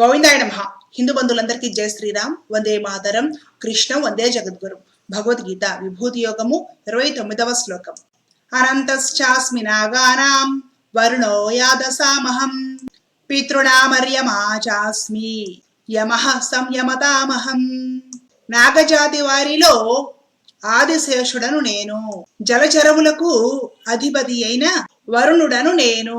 గోవిందాయ నమ. హిందూ బంధువులందరికీ జయ శ్రీరామ్. వందే మాతరం. కృష్ణ. వందే జగద్గురు. భగవద్గీత విభూతి యోగము ఇరవై తొమ్మిదవ శ్లోకం. అనంతశ్చాస్మి నాగానాం వరుణో యాదసామహం. పితృణామర్యమా చాస్మి యమః సంయమతామహం. నాగజాతి వారిలో ఆదిశేషుడను నేను. జలచరములకు అధిపతి అయిన వరుణుడను నేను.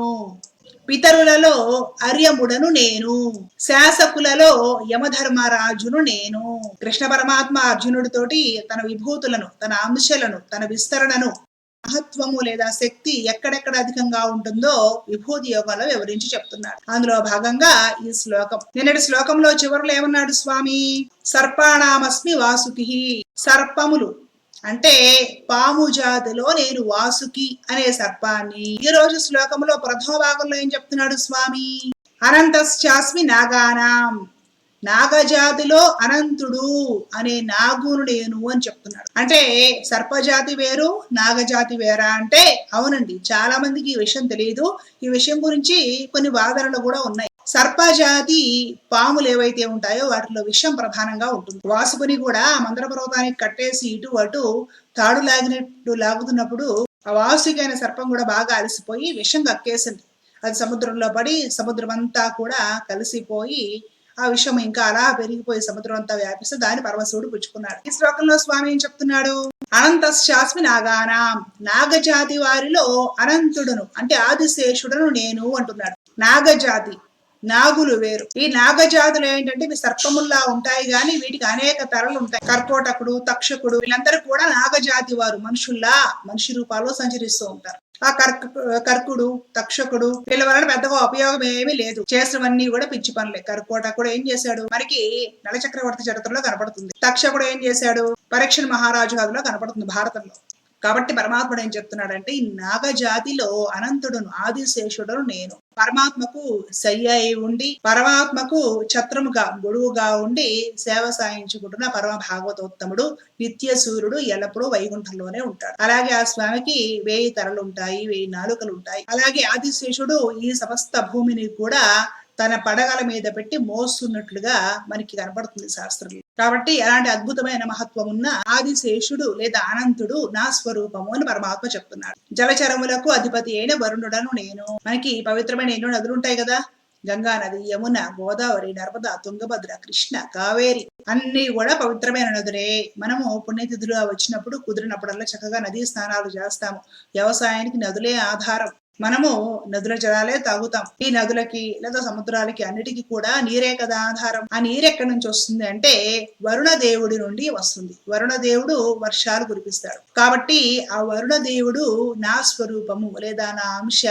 పితరులలో అర్యముడను నేను శాసకులలో యమధర్మరాజును నేను. కృష్ణ పరమాత్మ అర్జునుడితోటి తన విభూతులను తన అంశలను తన విస్తరణను మహత్వము లేదా శక్తి ఎక్కడెక్కడ అధికంగా ఉంటుందో విభూతి యోగంలో వివరించి చెప్తున్నాడు. అందులో భాగంగా ఈ శ్లోకం. నిన్నటి శ్లోకంలో చివరిలో ఏమన్నాడు స్వామి? సర్పాణామస్మి వాసుకి. సర్పములు అంటే పాము జాతిలో నేను వాసుకి అనే సర్పాన్ని. ఈ రోజు శ్లోకంలో ప్రథమ భాగంలో ఏం చెప్తున్నాడు స్వామి? అనంతశ్చాస్మి నాగానాం. నాగజాతిలో అనంతుడు అనే నాగును నేను అని చెప్తున్నాడు. అంటే సర్పజాతి వేరు నాగజాతి వేరా అంటే అవునండి చాలా మందికి ఈ విషయం తెలియదు ఈ విషయం గురించి కొన్ని వాదనలు కూడా ఉన్నాయి. సర్పజాతి పాములు ఏవైతే ఉంటాయో వాటిలో విషం ప్రధానంగా ఉంటుంది. వాసుకుని కూడా మందర పర్వతానికి కట్టేసి ఇటు అటు తాడు లాగినట్టు లాగుతున్నప్పుడు ఆ వాసుకైన సర్పం కూడా బాగా అలసిపోయి విషం కక్కేసింది. అది సముద్రంలో పడి సముద్రం అంతా కూడా కలిసిపోయి ఆ విషయం ఇంకా అలా పెరిగిపోయి సముద్రం అంతా వ్యాపిస్తే దాని పరమశివుడు పుచ్చుకున్నాడు. ఈ శ్లోకంలో స్వామి ఏం చెప్తున్నాడు? అనంతశాస్మి నాగానాం నాగజాతి వారిలో అనంతుడును అంటే ఆదిశేషుడను నేను అంటున్నాడు. నాగజాతి నాగులు వేరు. ఈ నాగజాతులు ఏంటంటే ఇవి సర్పముల్లా ఉంటాయి గాని వీటికి అనేక తరలు ఉంటాయి. కర్కోటకుడు తక్షకుడు వీళ్ళందరూ కూడా నాగజాతి వారు. మనుషుల్లా మనిషి రూపాల్లో సంచరిస్తూ ఉంటారు. ఆ కర్క కర్కుడు తక్షకుడు వీళ్ళ వలన పెద్దగా ఉపయోగం ఏమీ లేదు. చేసినవన్నీ కూడా పిచ్చి పనులే. కర్కోటకుడు ఏం చేశాడు? మనకి నలచక్రవర్తి చరిత్రలో కనపడుతుంది. తక్షకుడు ఏం చేశాడు? పరీక్షణ మహారాజు కథలో కనపడుతుంది భారతంలో. కాబట్టి పరమాత్ముడు ఏం చెప్తున్నాడంటే ఈ నాగజాతిలో అనంతుడును ఆదిశేషుడును నేను. పరమాత్మకు శయ్య అయి ఉండి పరమాత్మకు ఛత్రముగా గొడువుగా ఉండి సేవ సాయించుకుంటున్న పరమ భాగవతోత్తముడు నిత్య సూర్యుడు ఎల్లప్పుడూ వైకుంఠంలోనే ఉంటాడు. అలాగే ఆ స్వామికి వేయి తరలు ఉంటాయి వేయి నాలుకలు ఉంటాయి. అలాగే ఆదిశేషుడు ఈ సమస్త భూమిని కూడా తన పడగల మీద పెట్టి మోస్తున్నట్లుగా మనకి కనపడుతుంది శాస్త్రంలో. కాబట్టి అలాంటి అద్భుతమైన మహత్వం ఉన్న ఆదిశేషుడు లేదా అనంతుడు నా స్వరూపము అని పరమాత్మ చెప్తున్నాడు. జలచరములకు అధిపతి అయిన వరుణుడను నేను. మనకి పవిత్రమైన ఎన్నో నదులు ఉంటాయి కదా? గంగా నది యమున గోదావరి నర్మద తుంగభద్ర కృష్ణ కావేరి అన్ని కూడా పవిత్రమైన నదులే. మనము పుణ్యతిథులుగా వచ్చినప్పుడు కుదిరినప్పుడల్లా చక్కగా నదీ స్నానాలు చేస్తాము. వ్యవసాయానికి నదులే ఆధారం. మనము నదుల జలాలే తాగుతాం. ఈ నదులకి లేదా సముద్రాలకి అన్నిటికీ కూడా నీరే కదా ఆధారం. ఆ నీరు ఎక్కడి నుంచి వస్తుంది అంటే వరుణ దేవుడి నుండి వస్తుంది. వరుణ దేవుడు వర్షాలు కురిపిస్తాడు. కాబట్టి ఆ వరుణ దేవుడు నా స్వరూపము లేదా నా అంశ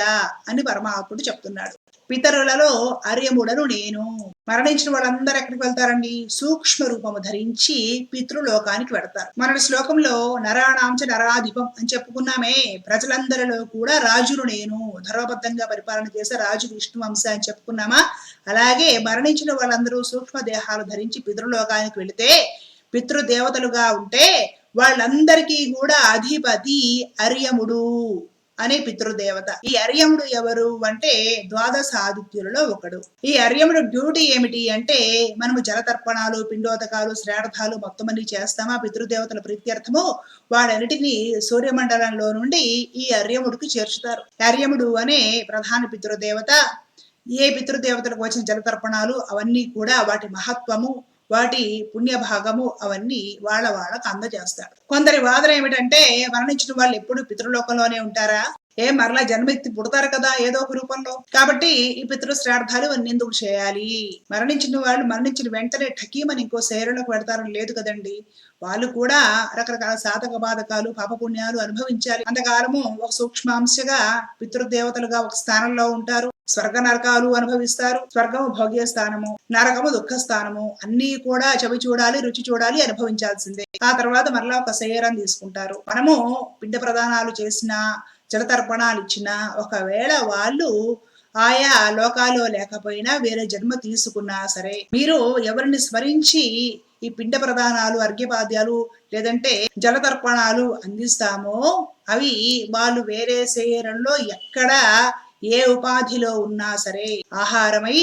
అని పరమాత్ముడు చెప్తున్నాడు. పితరులలో అర్యముడను నేను. మరణించిన వాళ్ళందరూ ఎక్కడికి వెళ్తారండి? సూక్ష్మ రూపము ధరించి పితృలోకానికి వెడతారు. మన శ్లోకంలో నరాణాంచ నరాధిపం అని చెప్పుకున్నామే. ప్రజలందరిలో కూడా రాజును నేను. ధర్మబద్ధంగా పరిపాలన చేసే రాజు విష్ణు వంశ అని చెప్పుకున్నామా? అలాగే మరణించిన వాళ్ళందరూ సూక్ష్మ దేహాలు ధరించి పితృలోకానికి వెళితే పితృదేవతలుగా ఉంటే వాళ్ళందరికీ కూడా అధిపతి అర్యముడు అనే పితృదేవత. ఈ అర్యముడు ఎవరు అంటే ద్వాదశ ఆదిత్యులలో ఒకడు. ఈ అర్యముడు డ్యూటీ ఏమిటి అంటే మనము జలతర్పణాలు పిండోదకాలు శ్రార్థాలు మొత్తం అన్ని చేస్తామా? పితృదేవతల ప్రీత్యర్థము వాడన్నిటిని సూర్యమండలంలో నుండి ఈ అర్యముడికి చేర్చుతారు. అర్యముడు అనే ప్రధాన పితృదేవత ఏ పితృదేవతలకు వచ్చిన జలతర్పణాలు అవన్నీ కూడా వాటి మహత్వము వాటి పుణ్యభాగము అవన్నీ వాళ్ళ వాళ్ళకు అందజేస్తాడు. కొందరి వాదన ఏమిటంటే మరణించిన వాళ్ళు ఎప్పుడు పితృలోకంలోనే ఉంటారా? ఏ మరలా జన్మెత్తి పుడతారు కదా ఏదో ఒక రూపంలో. కాబట్టి ఈ పితృ శ్రార్థాలు అన్ని ఎందుకు చేయాలి? మరణించిన వాళ్ళు మరణించిన వెంటనే ఠకీమని ఇంకో శరీరంలోకి పెడతారని లేదు కదండి. వాళ్ళు కూడా రకరకాల సాధక బాధకాలు పాపపుణ్యాలు అనుభవించాలి. అంతకాలము ఒక సూక్ష్మాంశగా పితృదేవతలుగా ఒక స్థానంలో ఉంటారు. స్వర్గ నరకాలు అనుభవిస్తారు. స్వర్గము భోగ్య స్థానము నరకము దుఃఖ స్థానము అన్ని కూడా చవి చూడాలి రుచి చూడాలి అనుభవించాల్సిందే. ఆ తర్వాత మరలా ఒక శరీరం తీసుకుంటారు. మనము పిండ ప్రదానాలు చేసిన జలతర్పణాలు ఇచ్చిన ఒకవేళ వాళ్ళు ఆయా లోకాలు లేకపోయినా వేరే జన్మ తీసుకున్నా సరే మీరు ఎవరిని స్మరించి ఈ పిండ ప్రదానాలు అర్ఘ్యపాద్యాలు లేదంటే జలతర్పణాలు అందిస్తామో అవి వాళ్ళు వేరే శరీరంలో ఎక్కడ ఏ ఉపాధిలో ఉన్నా సరే ఆహారమై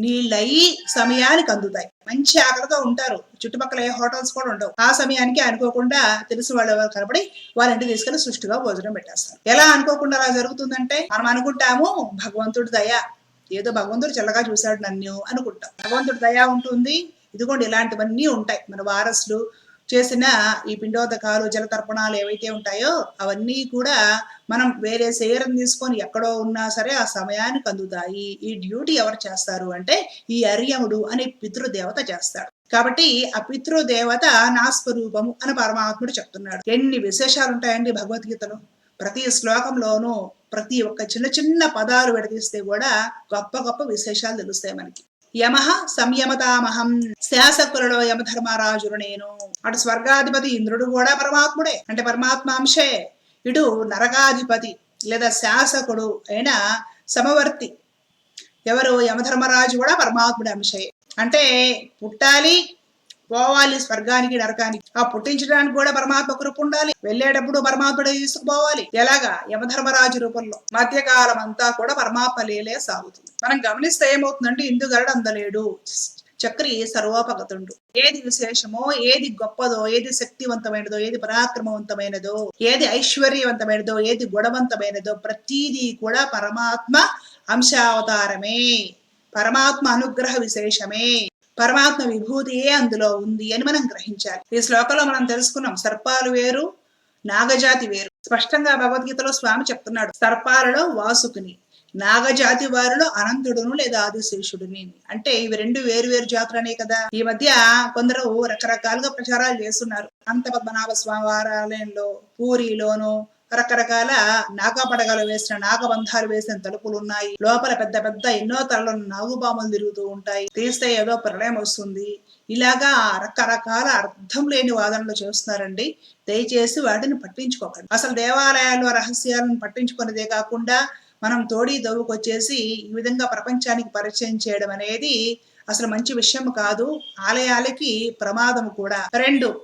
నీళ్ళయి సమయానికి అందుతాయి. మంచి ఆకలితో ఉంటారు. చుట్టుపక్కల ఏ హోటల్స్ కూడా ఉండవు. ఆ సమయానికి అనుకోకుండా తెలిసిన వాళ్ళు ఎవరు కనపడి వాళ్ళ ఇంటికి తీసుకెళ్ళి సృష్టిగా భోజనం పెట్టేస్తారు. ఎలా అనుకోకుండా అలా జరుగుతుందంటే మనం అనుకుంటాము భగవంతుడి దయ. ఏదో భగవంతుడు చల్లగా చూశాడు నన్ను అనుకుంటాం. భగవంతుడి దయ ఉంటుంది. ఇదిగోండి ఇలాంటివన్నీ ఉంటాయి. మన వారసులు చేసిన ఈ పిండోదకాలు జలతర్పణాలు ఏవైతే ఉంటాయో అవన్నీ కూడా మనం వేరే శరీరం తీసుకొని ఎక్కడో ఉన్నా సరే ఆ సమయానికి అందుతాయి. ఈ డ్యూటీ ఎవరు చేస్తారు అంటే ఈ అర్యముడు అనే పితృదేవత చేస్తాడు. కాబట్టి ఆ పితృదేవత నా స్వరూపము అని పరమాత్ముడు చెప్తున్నాడు. ఎన్ని విశేషాలు ఉంటాయండి భగవద్గీతలో. ప్రతి శ్లోకంలోనూ ప్రతి ఒక్క చిన్న చిన్న పదాలు విడదీస్తే కూడా గొప్ప గొప్ప విశేషాలు తెలుస్తాయి మనకి. యమ సంయమతామహం. శాసకులలో యమధర్మరాజును నేను అటు స్వర్గాధిపతి ఇంద్రుడు కూడా పరమాత్ముడే. అంటే పరమాత్మాంశే. ఇటు నరకాధిపతి లేదా శాసకుడు అయిన సమవర్తి ఎవరు? యమధర్మరాజు కూడా పరమాత్ముడి అంశే. అంటే పుట్టాలి పోవాలి స్వర్గానికి నరకానికి. ఆ పుట్టించడానికి కూడా పరమాత్మ కృప ఉండాలి. వెళ్ళేటప్పుడు పరమాత్ముడే తీసుకుపోవాలి ఎలాగా? యమధర్మరాజు రూపంలో. మధ్యకాలం అంతా కూడా పరమాత్మ లేలే సాగుతుంది. మనం గమనిస్తే ఏమవుతుందంటే ఇందుగరడు అందలేడు. చక్రి సర్వోపగతుండు. ఏది విశేషమో ఏది గొప్పదో ఏది శక్తివంతమైనదో ఏది పరాక్రమవంతమైనదో ఏది ఐశ్వర్యవంతమైనదో ఏది గుణవంతమైనదో ప్రతిదీ కూడా పరమాత్మ అంశావతారమే. పరమాత్మ అనుగ్రహ విశేషమే. పరమాత్మ విభూతియే అందులో ఉంది అని మనం గ్రహించాలి. ఈ శ్లోకంలో మనం తెలుసుకున్నాం సర్పాలు వేరు నాగజాతి వేరు. స్పష్టంగా భగవద్గీతలో స్వామి చెప్తున్నాడు సర్పాలలో వాసుకుని నాగజాతి వారిలో అనంతుడును లేదా ఆదిశేషుడిని. అంటే ఇవి రెండు వేరు వేరు జాతులనే కదా. ఈ మధ్య కొందరు రకరకాలుగా ప్రచారాలు చేస్తున్నారు. అంత పద్మనాభ స్వామి వారాలయంలో పూరిలోను రకరకాల నాగపడగలు వేసిన నాగబంధాలు వేసిన తలుపులు ఉన్నాయి లోపల పెద్ద పెద్ద ఎన్నో తలలను నాగుబాములు తిరుగుతూ ఉంటాయి. తీస్తే ఏదో ప్రళయం వస్తుంది. ఇలాగా రకరకాల అర్థం లేని వాదనలు చేస్తున్నారండి. దయచేసి వాటిని పట్టించుకోకండి. అసలు దేవాలయాల్లో రహస్యాలను పట్టించుకున్నదే కాకుండా మనం తోడి దవ్వుకొచ్చేసి ఈ విధంగా ప్రపంచానికి పరిచయం చేయడం అనేది అసలు మంచి విషయం కాదు. ఆలయాలకి ప్రమాదం కూడా. రెండు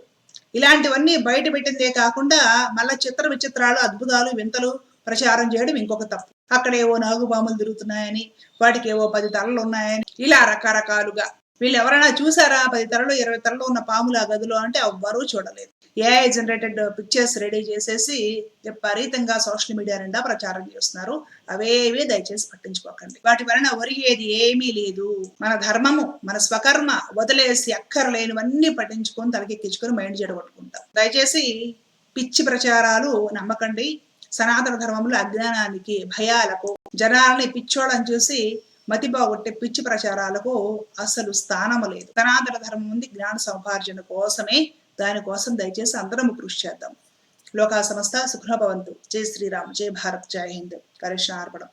ఇలాంటివన్నీ బయట పెట్టిందే కాకుండా మళ్ళా చిత్ర విచిత్రాలు అద్భుతాలు వింతలు ప్రచారం చేయడం ఇంకొక తప్పు. అక్కడ ఏవో నాగుబాములు తిరుగుతున్నాయని వాటికి ఏవో పది తలలు ఉన్నాయని ఇలా రకరకాలుగా వీళ్ళు ఎవరైనా చూసారా? పది తరలు ఇరవై తరలు ఉన్న పాములు ఆ గదిలో అంటే ఎవ్వరూ చూడలేదు. ఏఐ జనరేటెడ్ పిక్చర్స్ రెడీ చేసేసి విపరీతంగా సోషల్ మీడియా నిండా ప్రచారం చేస్తున్నారు. అవేవి దయచేసి పట్టించుకోకండి. వాటి వలన ఒరిగేది ఏమీ లేదు. మన ధర్మము మన స్వకర్మ వదిలేసి అక్కర్లేనివన్నీ పట్టించుకొని తలకెక్కించుకొని మైండ్ చెడగొట్టుకుంటాం దయచేసి పిచ్చి ప్రచారాలు నమ్మకండి. సనాతన ధర్మంలో అజ్ఞానానికి భయాలకు జనాలని పిచ్చోళ్ళని చూసి మతి బాగుంటే పిచ్చి ప్రచారాలకు అసలు స్థానము లేదు. సనాతన ధర్మం ఉంది జ్ఞాన సముపార్జన కోసమే దానికోసం దయచేసి అందరం కృషి చేద్దాం. లోకా సంస్థ సుఖభవంతు జై శ్రీరామ్ జై భారత్ జై హింద్. కరిష్ణ అర్పణం